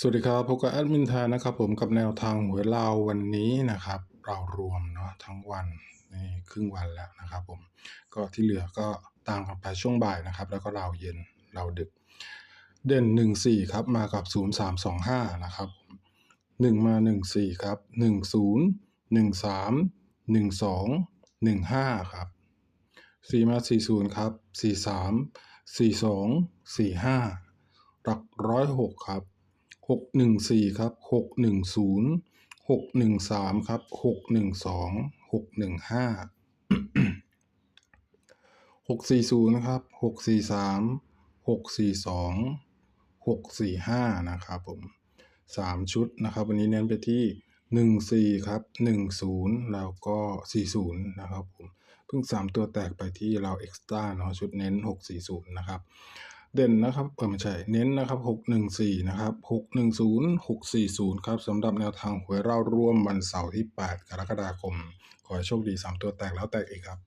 สวัสดีครับพบกับแอดมินแทนนะครับผมกับแนวทางหวยลาววันนี้นะครับ เรารวมเนาะทั้งวันนี่ครึ่งวันแล้วนะครับผมก็ที่เหลือก็ต่างกันไปช่วงบ่ายนะครับ แล้วก็เราวเย็นเราวดึก เด่นหนึ่งสี่ครับมากับศูนย์สามสองห้านะครับหนึ่งมาหนึ่งสี่ครับหนึ่งศูนย์หนึ่งสามหนึ่งสองหนึ่งห้าครับสี่มาสี่ศูนย์ครับสี่สามสี่สองสี่ห้าหลักร้อยหกครับ หกหนึ่งสี่ครับหกหนึ่งศูนย์หกหนึ่งสามครับหกหนึ่งสองหกหนึ่งห้าหกสี่ศูนย์นะครับหกสี่สามหกสี่สองหกสี่ห้านะครับผมสามชุดนะครับ วันนี้เน้นไปที่หนึ่งสี่ครับหนึ่งศูนย์แล้วก็สี่ศูนย์นะครับผมเพิ่งสามตัวแตกไปที่เราเอ็กซ์ต้าเนาะชุดเน้นหกสี่ศูนย์นะครับ เด่นนะครับเออไม่ใช่เน้นนะครับหกหนึ่งสี่นะครับหกหนึ่งศูนย์หกสี่ศูนย์ครับสำหรับแนวทางหวยเราร่วมวันเสาร์ที่แปดกรกฎาคม ขอให้โชคดีสามตัวแตกแล้วแตกอีกครับ